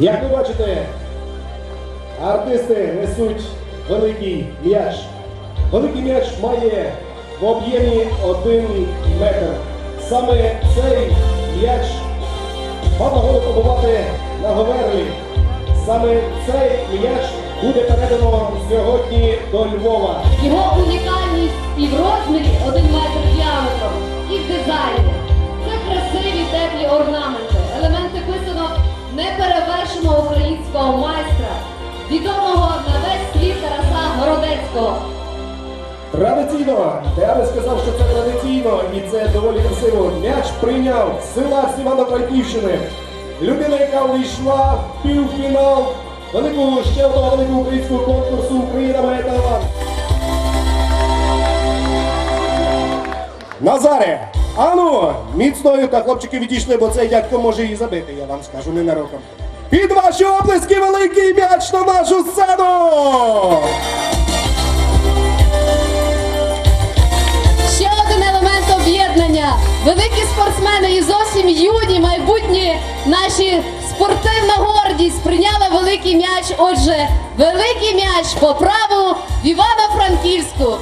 Як ви бачите, артисти несуть великий м'яч. Великий м'яч має в об'ємі один метр. Саме цей м'яч мав побувати на Говерлі. Саме цей м'яч буде передано сьогодні до Львова. Його унікальність і в розмірі 1 метр українського майстра, відомого на весь світ Тараса Городецького. Традиційно, я би сказав, що це традиційно і це доволі красиво. М'яч прийняв сила з Івано-Франківщини. Людина, яка увійшла в півфінал великого ще одного великого українського конкурсу Україна має талант. Назаре, ану, міцною та хлопчики відійшли, бо цей дядько може її забити, я вам скажу ненароком. Під ваші оплески великий м'яч на нашу сцену! Ще один елемент об'єднання. Великі спортсмени і зовсім юні майбутні наші спортивна гордість прийняли великий м'яч. Отже, великий м'яч по праву в Івано-Франківську.